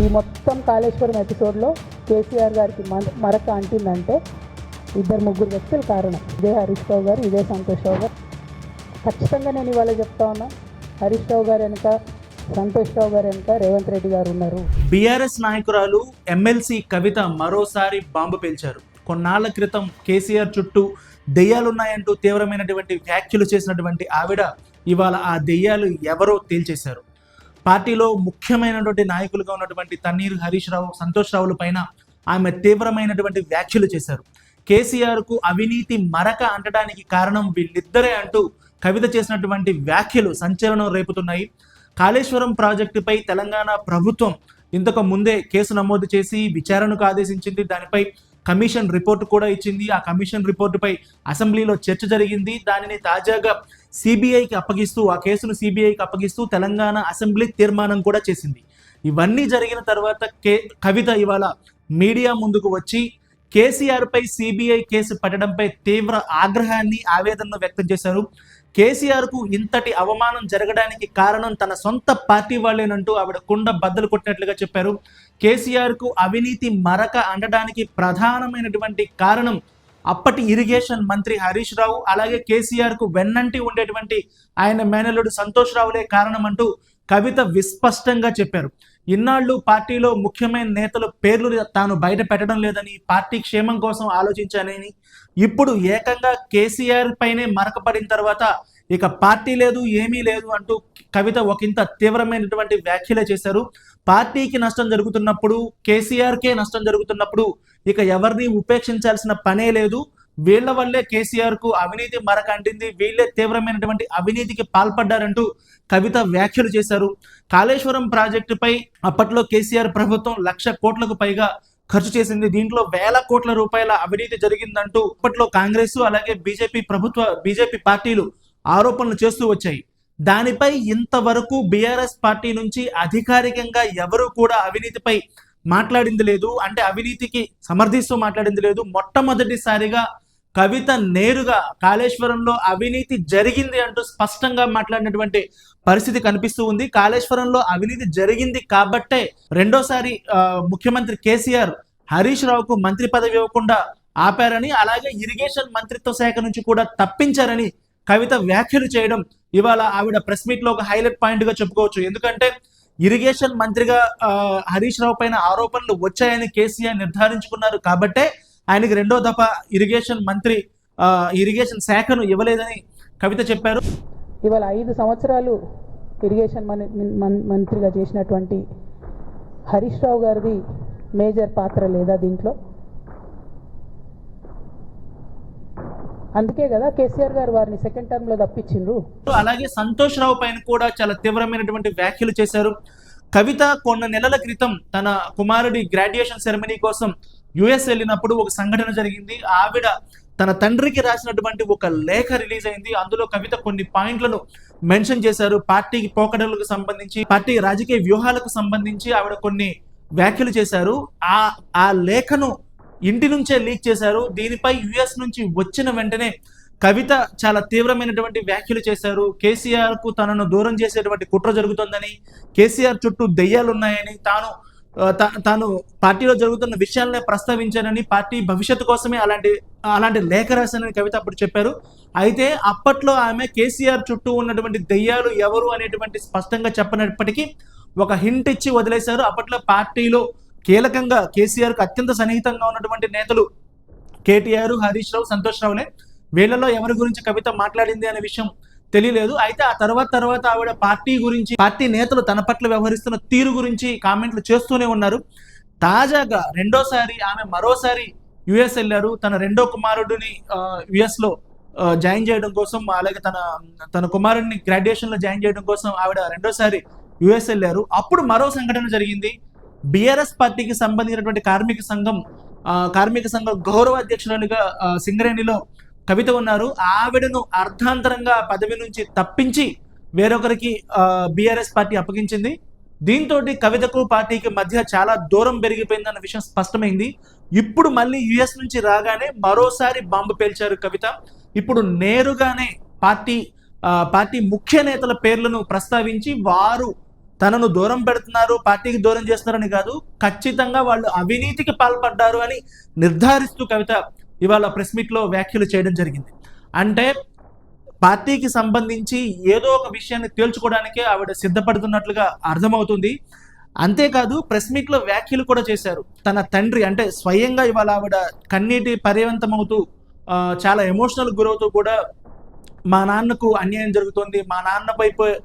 ఈ మొత్తం కాళేశ్వరం ఎపిసోడ్లో కేసీఆర్ గారికి మన- మరక అంటిందంటే ఇద్దరు ముగ్గురు వ్యక్తులు కారణం. ఇదే హరీష్ రావు గారు ఇదే సంతోష్ రావు గారు. ఖచ్చితంగా నేను ఇవాళ చెప్తా ఉన్నా హరీష్ రావు గారు వెనుక సంతోష్ రావు గారు వెనుక రేవంత్ రెడ్డి గారు ఉన్నారు. బీఆర్ఎస్ నాయకురాలు ఎమ్మెల్సీ కవిత మరోసారి బాంబు పేల్చారు. కొన్నాళ్ళ క్రితం కేసీఆర్ చుట్టూ దెయ్యాలున్నాయంటూ తీవ్రమైనటువంటి వ్యాఖ్యలు చేసినటువంటి ఆవిడ ఇవాళ ఆ దెయ్యాలు ఎవరో తేల్చేశారు. పార్టీలో ముఖ్యమైనటువంటి నాయకులుగా ఉన్నటువంటి తన్నీరు హరీష్ రావు సంతోష్ రావుల పైన ఆమె తీవ్రమైనటువంటి వ్యాఖ్యలు చేశారు. కేసీఆర్కు అవినీతి మరక అంటడానికి కారణం వీళ్ళిద్దరే అంటూ కవిత చేసినటువంటి వ్యాఖ్యలు సంచలనం రేపుతున్నాయి. కాళేశ్వరం ప్రాజెక్టుపై తెలంగాణ ప్రభుత్వం ఇంతకు ముందే కేసు నమోదు చేసి విచారణకు ఆదేశించింది. దానిపై కమిషన్ రిపోర్ట్ కూడా ఇచ్చింది. ఆ కమిషన్ రిపోర్టుపై అసెంబ్లీలో చర్చ జరిగింది. దానిని తాజాగా సిబిఐకి అప్పగిస్తూ ఆ కేసును సిబిఐకి అప్పగిస్తూ తెలంగాణ అసెంబ్లీ తీర్మానం కూడా చేసింది. ఇవన్నీ జరిగిన తర్వాత కే కవిత ఇవాళ మీడియా ముందుకు వచ్చి కేసీఆర్ పై సిబిఐ కేసు పట్టడంపై తీవ్ర ఆగ్రహాన్ని ఆవేదనను వ్యక్తం చేశారు. కేసీఆర్కు ఇంతటి అవమానం జరగడానికి కారణం తన సొంత పార్టీ వాళ్ళేనంటూ ఆవిడ కుండ బద్దలు కొట్టినట్లుగా చెప్పారు. కేసీఆర్కు అవినీతి మరక అండడానికి ప్రధానమైనటువంటి కారణం అప్పటి ఇరిగేషన్ మంత్రి హరీష్ రావు అలాగే కేసీఆర్కు వెన్నంటి ఉండేటువంటి ఆయన మేనలుడు సంతోష్ రావులే కారణం అంటూ కవిత విస్పష్టంగా చెప్పారు. ఇన్నాళ్ళు పార్టీలో ముఖ్యమైన నేతల పేర్లు తాను బయట పెట్టడం లేదని పార్టీ క్షేమం కోసం ఆలోచించానని ఇప్పుడు ఏకంగా కేసీఆర్ పైనే మరకపడిన తర్వాత ఇక పార్టీ లేదు ఏమీ లేదు అంటూ కవిత ఒకంత తీవ్రమైనటువంటి వ్యాఖ్యలే చేశారు. పార్టీకి నష్టం జరుగుతున్నప్పుడు కేసీఆర్కే నష్టం జరుగుతున్నప్పుడు ఇక ఎవరిని ఉపేక్షించాల్సిన పనే లేదు. వీళ్ళ వల్లే కేసీఆర్కు అవినీతి మరక అంటింది. వీళ్ళే తీవ్రమైనటువంటి అవినీతికి పాల్పడ్డారంటూ కవిత వ్యాఖ్యలు చేశారు. కాళేశ్వరం ప్రాజెక్టుపై అప్పట్లో కేసీఆర్ ప్రభుత్వం లక్ష కోట్లకు పైగా ఖర్చు చేసింది. దీంట్లో వేల కోట్ల రూపాయల అవినీతి జరిగిందంటూ అప్పట్లో కాంగ్రెస్ అలాగే బీజేపీ ప్రభుత్వ బీజేపీ పార్టీలు ఆరోపణలు చేస్తూ వచ్చాయి. దానిపై ఇంతవరకు బీఆర్ఎస్ పార్టీ నుంచి అధికారికంగా ఎవరు కూడా అవినీతిపై మాట్లాడింది లేదు. అంటే అవినీతికి సమర్థిస్తూ మాట్లాడింది లేదు. మొట్టమొదటిసారిగా కవిత నేరుగా కాళేశ్వరంలో అవినీతి జరిగింది అంటూ స్పష్టంగా మాట్లాడినటువంటి పరిస్థితి కనిపిస్తూ ఉంది. కాళేశ్వరంలో అవినీతి జరిగింది కాబట్టే రెండోసారి ముఖ్యమంత్రి కేసీఆర్ హరీష్ రావుకు మంత్రి పదవి ఇవ్వకుండా ఆపారని అలాగే ఇరిగేషన్ మంత్రిత్వ శాఖ నుంచి కూడా తప్పించారని కవిత వ్యాఖ్యలు చేయడం ఇవాళ ఆవిడ ప్రెస్ మీట్లో ఒక హైలైట్ పాయింట్గా చెప్పుకోవచ్చు. ఎందుకంటే ఇరిగేషన్ మంత్రిగా హరీష్ రావు పైన ఆరోపణలు వచ్చాయని కేసీఆర్ నిర్ధారించుకున్నారు. కాబట్టే ఆయనకి రెండో దఫ ఇరిగేషన్ మంత్రి ఇరిగేషన్ శాఖను ఇవ్వలేదని కవిత చెప్పారు. ఇవాళ ఐదు సంవత్సరాలు ఇరిగేషన్ మంత్రిగా చేసినటువంటి హరీష్ రావు గారిది మేజర్ పాత్ర లేదా దీంట్లో? అందుకే కదా కేసీఆర్ గారు వారిని సెకండ్ టర్మ్లో తప్పించిండ్రు. అలాగే సంతోష్ రావు పైన కూడా చాలా తీవ్రమైనటువంటి వ్యాఖ్యలు చేశారు. కవిత కొన్ని నెలల క్రితం తన కుమారుడి గ్రాడ్యుయేషన్ సెరమనీ కోసం యుఎస్ వెళ్ళినప్పుడు ఒక సంఘటన జరిగింది. ఆవిడ తన తండ్రికి రాసినటువంటి ఒక లేఖ రిలీజ్ అయింది. అందులో కవిత కొన్ని పాయింట్లను మెన్షన్ చేశారు. పార్టీకి పోకడలకు సంబంధించి పార్టీ రాజకీయ వ్యూహాలకు సంబంధించి ఆవిడ కొన్ని వ్యాఖ్యలు చేశారు. ఆ ఆ లేఖను ఇంటి నుంచే లీక్ చేశారు. దీనిపై యుఎస్ నుంచి వచ్చిన వెంటనే కవిత చాలా తీవ్రమైనటువంటి వ్యాఖ్యలు చేశారు. కేసీఆర్కు తనను దూరం చేసేటువంటి కుట్ర జరుగుతుందని కేసీఆర్ చుట్టూ దెయ్యాలు ఉన్నాయని తాను తాను పార్టీలో జరుగుతున్న విషయాలనే ప్రస్తావించానని పార్టీ భవిష్యత్తు కోసమే అలాంటి అలాంటి లేఖ రాశానని కవిత అప్పుడు చెప్పారు. అయితే అప్పట్లో ఆమె కేసీఆర్ చుట్టూ ఉన్నటువంటి దెయ్యాలు ఎవరు అనేటువంటి స్పష్టంగా చెప్పనప్పటికీ ఒక హింట్ ఇచ్చి వదిలేశారు. అప్పట్లో పార్టీలో కీలకంగా కేసీఆర్కు అత్యంత సన్నిహితంగా ఉన్నటువంటి నేతలు కేటీఆర్ హరీష్ రావు సంతోష్ రావులే. వీళ్ళలో ఎవరి గురించి కవిత మాట్లాడింది అనే విషయం తెలియలేదు. అయితే ఆ తర్వాత తర్వాత ఆవిడ పార్టీ గురించి పార్టీ నేతలు తన పట్ల వ్యవహరిస్తున్న తీరు గురించి కామెంట్లు చేస్తూనే ఉన్నారు. తాజాగా రెండోసారి ఆమె మరోసారి యుఎస్ వెళ్ళారు తన రెండో కుమారుడిని యుఎస్లో జాయిన్ చేయడం కోసం అలాగే తన తన కుమారుడిని గ్రాడ్యుయేషన్లో జాయిన్ చేయడం కోసం ఆవిడ రెండోసారి యుఎస్ వెళ్ళారు అప్పుడు మరో సంఘటన జరిగింది. బిఆర్ఎస్ పార్టీకి సంబంధించినటువంటి కార్మిక సంఘం కార్మిక సంఘం గౌరవ అధ్యక్షురాలుగా సింగరేణిలో కవిత ఉన్నారు. ఆవిడను అర్ధాంతరంగా పదవి నుంచి తప్పించి వేరొకరికి బిఆర్ఎస్ పార్టీ అప్పగించింది. దీంతో కవితకు పార్టీకి మధ్య చాలా దూరం పెరిగిపోయిందన్న విషయం స్పష్టమైంది. ఇప్పుడు మళ్ళీ యుఎస్ నుంచి రాగానే మరోసారి బాంబు పేల్చారు కవిత. ఇప్పుడు నేరుగానే పార్టీ ఆ, పార్టీ ముఖ్య నేతల పేర్లను ప్రస్తావించి వారు తనను దూరం పెడుతున్నారు పార్టీకి దూరం చేస్తున్నారని కాదు ఖచ్చితంగా వాళ్ళు అవినీతికి పాల్పడ్డారు అని నిర్ధారిస్తూ కవిత ఇవాళ ప్రెస్ మీట్లో వ్యాఖ్యలు చేయడం జరిగింది. అంటే పార్టీకి సంబంధించి ఏదో ఒక విషయాన్ని తేల్చుకోవడానికే ఆవిడ సిద్ధపడుతున్నట్లుగా అర్థమవుతుంది. అంతేకాదు ప్రెస్ మీట్లో వ్యాఖ్యలు కూడా చేశారు. తన తండ్రి అంటే స్వయంగా ఇవాళ ఆవిడ కన్నీటి పర్యవంతమవుతూ చాలా ఎమోషనల్ గురవుతూ కూడా మా నాన్నకు అన్యాయం జరుగుతుంది మా నాన్నపై ప-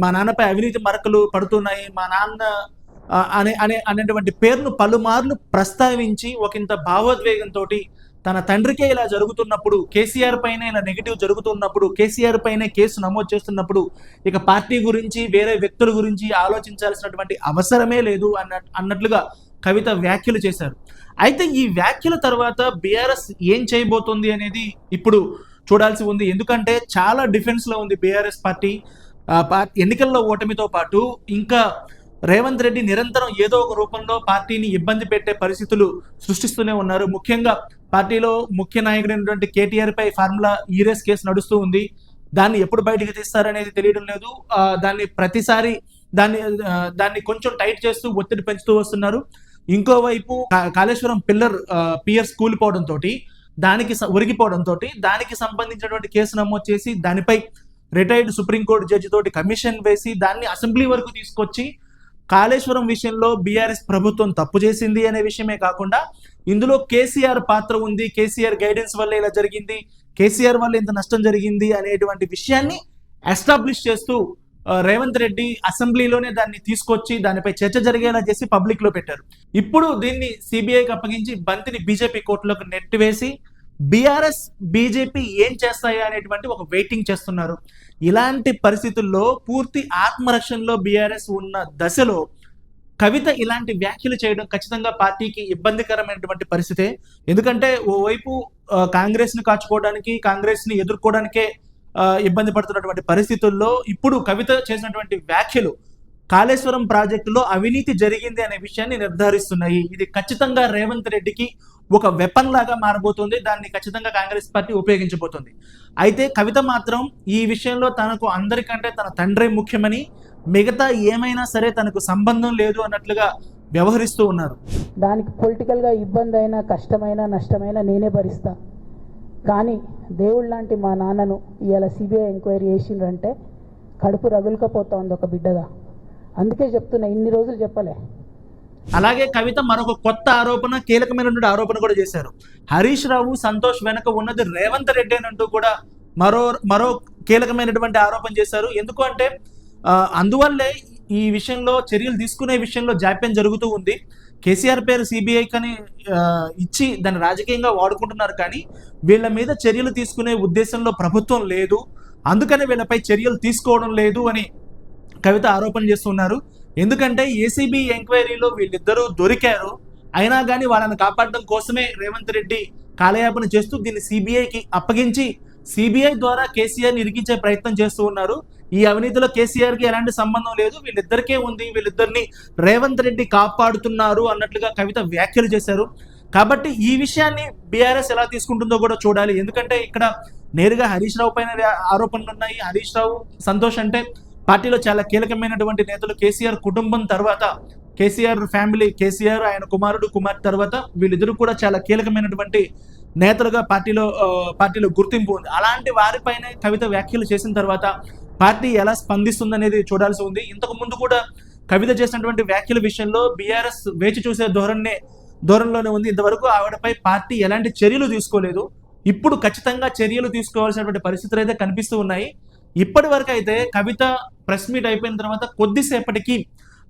మా నాన్నపై అవినీతి మరకలు పడుతున్నాయి. మా నాన్న అనే అనే అనేటువంటి పేరును పలుమార్లు ప్రస్తావించి ఒకంత భావోద్వేగంతో తన తండ్రికే ఇలా జరుగుతున్నప్పుడు కేసీఆర్ పైన ఇలా నెగిటివ్ జరుగుతున్నప్పుడు కేసీఆర్ పైనే కేసు నమోదు చేస్తున్నప్పుడు ఇక పార్టీ గురించి వేరే వ్యక్తుల గురించి ఆలోచించాల్సినటువంటి అవసరమే లేదు అన్న అన్నట్లుగా కవిత వ్యాఖ్యలు చేశారు. అయితే ఈ వ్యాఖ్యల తర్వాత బీఆర్ఎస్ ఏం చేయబోతోంది అనేది ఇప్పుడు చూడాల్సి ఉంది. ఎందుకంటే చాలా డిఫెన్స్లో ఉంది బీఆర్ఎస్ పార్టీ. ఎన్నికల్లో ఓటమితో పాటు ఇంకా రేవంత్ రెడ్డి నిరంతరం ఏదో ఒక రూపంలో పార్టీని ఇబ్బంది పెట్టే పరిస్థితులు సృష్టిస్తూనే ఉన్నారు. ముఖ్యంగా పార్టీలో ముఖ్య నాయకుడైనటువంటి కేటీఆర్ పై ఫార్ములా ఈరేస్ కేసు నడుస్తూ ఉంది. దాన్ని ఎప్పుడు బయటకు తీస్తారనేది తెలియడం లేదు. దాన్ని ప్రతిసారి దాన్ని దాన్ని కొంచెం టైట్ చేస్తూ ఒత్తిడి పెంచుతూ వస్తున్నారు. ఇంకోవైపు కాళేశ్వరం పిల్లర్ పియర్స్ కూలిపోవడంతో దానికి ఉరిగిపోవడంతో దానికి సంబంధించినటువంటి కేసు నమోదు చేసి దానిపై రిటైర్డ్ సుప్రీంకోర్టు జడ్జి తోటి కమిషన్ వేసి దాన్ని అసెంబ్లీ వరకు తీసుకొచ్చి కాళేశ్వరం విషయంలో బీఆర్ఎస్ ప్రభుత్వం తప్పు చేసింది అనే విషయమే కాకుండా ఇందులో కేసీఆర్ పాత్ర ఉంది కేసీఆర్ గైడెన్స్ వల్ల ఇలా జరిగింది కేసీఆర్ వల్ల ఇంత నష్టం జరిగింది అనేటువంటి విషయాన్ని ఎస్టాబ్లిష్ చేస్తూ రేవంత్ రెడ్డి అసెంబ్లీలోనే దాన్ని తీసుకొచ్చి దానిపై చర్చ జరిగేలా చేసి పబ్లిక్లో పెట్టారు. ఇప్పుడు దీన్ని సిబిఐకి అప్పగించి బంతిని బీజేపీ కోర్టులోకి నెట్టివేసి బీఆర్ఎస్ బీజేపీ ఏం చేస్తాయా అనేటువంటి ఒక వెయిటింగ్ చేస్తున్నారు. ఇలాంటి పరిస్థితుల్లో పూర్తి ఆత్మరక్షణలో బీఆర్ఎస్ ఉన్న దశలో కవిత ఇలాంటి వ్యాఖ్యలు చేయడం ఖచ్చితంగా పార్టీకి ఇబ్బందికరమైనటువంటి పరిస్థితే. ఎందుకంటే ఓవైపు కాంగ్రెస్ని కాంగ్రెస్ని కాచుకోవడానికి కాంగ్రెస్ని ఎదుర్కోవడానికే ఇబ్బంది పడుతున్నటువంటి పరిస్థితుల్లో ఇప్పుడు కవిత చేసినటువంటి వ్యాఖ్యలు కాళేశ్వరం ప్రాజెక్టులో అవినీతి జరిగింది అనే విషయాన్ని నిర్ధారిస్తున్నాయి. ఇది ఖచ్చితంగా రేవంత్ రెడ్డికి ఒక వెపన్ లాగా మారబోతుంది. దాన్ని ఖచ్చితంగా కాంగ్రెస్ పార్టీ ఉపయోగించబోతుంది. అయితే కవిత మాత్రం ఈ విషయంలో తనకు అందరికంటే తన తండ్రి ముఖ్యమని మిగతా ఏమైనా సరే తనకు సంబంధం లేదు అన్నట్లుగా వ్యవహరిస్తూ ఉన్నారు. దానికి పొలిటికల్గా ఇబ్బంది అయినా కష్టమైనా నష్టమైనా నేనే భరిస్తా. కానీ దేవుడు లాంటి మా నాన్నను ఇవాళ సిబిఐ ఎంక్వైరీ చేసిండ్రంటే కడుపు రగులుకపోతోంది ఒక బిడ్డగా. అందుకే చెప్తున్నా ఇన్ని రోజులు చెప్పలే. అలాగే కవిత మరొక కొత్త ఆరోపణ కీలకమైనటువంటి ఆరోపణ కూడా చేశారు. హరీష్ రావు సంతోష్ వెనక ఉన్నది రేవంత్ రెడ్డి అని అంటూ కూడా మరో మరో కీలకమైనటువంటి ఆరోపణ చేశారు. ఎందుకు అంటే అందువల్లే ఈ విషయంలో చర్యలు తీసుకునే విషయంలో జాప్యం జరుగుతూ ఉంది. కేసీఆర్ పేరు సిబిఐ కానీ ఇచ్చి దాన్ని రాజకీయంగా వాడుకుంటున్నారు కానీ వీళ్ళ మీద చర్యలు తీసుకునే ఉద్దేశంలో ప్రభుత్వం లేదు. అందుకని వీళ్ళపై చర్యలు తీసుకోవడం లేదు అని కవిత ఆరోపణ చేస్తున్నారు. ఎందుకంటే ఏసీబీ ఎంక్వైరీలో వీళ్ళిద్దరూ దొరికారు. అయినా కానీ వాళ్ళని కాపాడడం కోసమే రేవంత్ రెడ్డి కాలయాపన చేస్తూ దీన్ని సిబిఐకి అప్పగించి సిబిఐ ద్వారా కేసీఆర్ ఇరికించే ప్రయత్నం చేస్తూ ఉన్నారు. ఈ అవినీతిలో కేసీఆర్కి ఎలాంటి సంబంధం లేదు. వీళ్ళిద్దరికే ఉంది. వీళ్ళిద్దరిని రేవంత్ రెడ్డి కాపాడుతున్నారు అన్నట్లుగా కవిత వ్యాఖ్యలు చేశారు. కాబట్టి ఈ విషయాన్ని బీఆర్ఎస్ ఎలా తీసుకుంటుందో కూడా చూడాలి. ఎందుకంటే ఇక్కడ నేరుగా హరీష్ రావు పైన ఆరోపణలు ఉన్నాయి. హరీష్ రావు సంతోష్ అంటే పార్టీలో చాలా కీలకమైనటువంటి నేతలు కేసీఆర్ కుటుంబం తర్వాత కేసీఆర్ ఫ్యామిలీ కేసీఆర్ ఆయన కుమారుడు కుమార్ తర్వాత వీళ్ళిద్దరూ కూడా చాలా కీలకమైనటువంటి నేతలుగా పార్టీలో పార్టీలో గుర్తింపు ఉంది. అలాంటి వారిపైనే కవిత వ్యాఖ్యలు చేసిన తర్వాత పార్టీ ఎలా స్పందిస్తుంది అనేది చూడాల్సి ఉంది. ఇంతకు ముందు కూడా కవిత చేసినటువంటి వ్యాఖ్యల విషయంలో బీఆర్ఎస్ వేచి చూసే ధోరణే ధోరణిలోనే ఉంది. ఇంతవరకు ఆవిడపై పార్టీ ఎలాంటి చర్యలు తీసుకోలేదు. ఇప్పుడు ఖచ్చితంగా చర్యలు తీసుకోవాల్సినటువంటి పరిస్థితులు అయితే కనిపిస్తూ ఉన్నాయి. ఇప్పటి వరకు అయితే కవిత ప్రెస్ మీట్ అయిపోయిన తర్వాత కొద్దిసేపటికి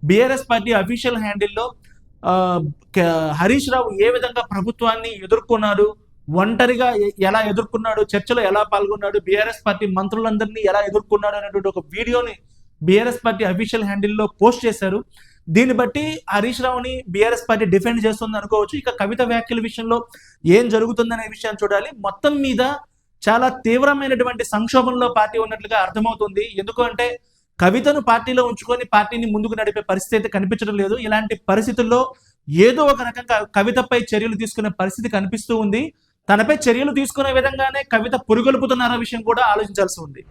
బీఆర్ఎస్ పార్టీ అఫీషియల్ హ్యాండిల్లో హరీష్ రావు ఏ విధంగా ప్రభుత్వాన్ని ఎదుర్కొన్నాడు ఒంటరిగా ఎలా ఎదుర్కొన్నాడు చర్చలో ఎలా పాల్గొన్నాడు బీఆర్ఎస్ పార్టీ మంత్రులందరినీ ఎలా ఎదుర్కొన్నాడు అనేటువంటి ఒక వీడియోని బీఆర్ఎస్ పార్టీ అఫీషియల్ హ్యాండిల్లో పోస్ట్ చేశారు. దీన్ని బట్టి హరీష్ రావుని బీఆర్ఎస్ పార్టీ డిఫెండ్ చేస్తుంది అనుకోవచ్చు. ఇక కవిత వ్యాఖ్యల విషయంలో ఏం జరుగుతుందనే విషయాన్ని చూడాలి. మొత్తం మీద చాలా తీవ్రమైనటువంటి సంక్షోభంలో పార్టీ ఉన్నట్లుగా అర్థమవుతుంది. ఎందుకంటే కవితను పార్టీలో ఉంచుకొని పార్టీని ముందుకు నడిపే పరిస్థితి అయితే కనిపించడం లేదు. ఇలాంటి పరిస్థితుల్లో ఏదో ఒక రకంగా కవితపై చర్యలు తీసుకునే పరిస్థితి కనిపిస్తూ ఉంది. తనపై చర్యలు తీసుకునే విధంగానే కవిత పురుగొలుపుతున్నారా విషయం కూడా ఆలోచించాల్సి ఉంది.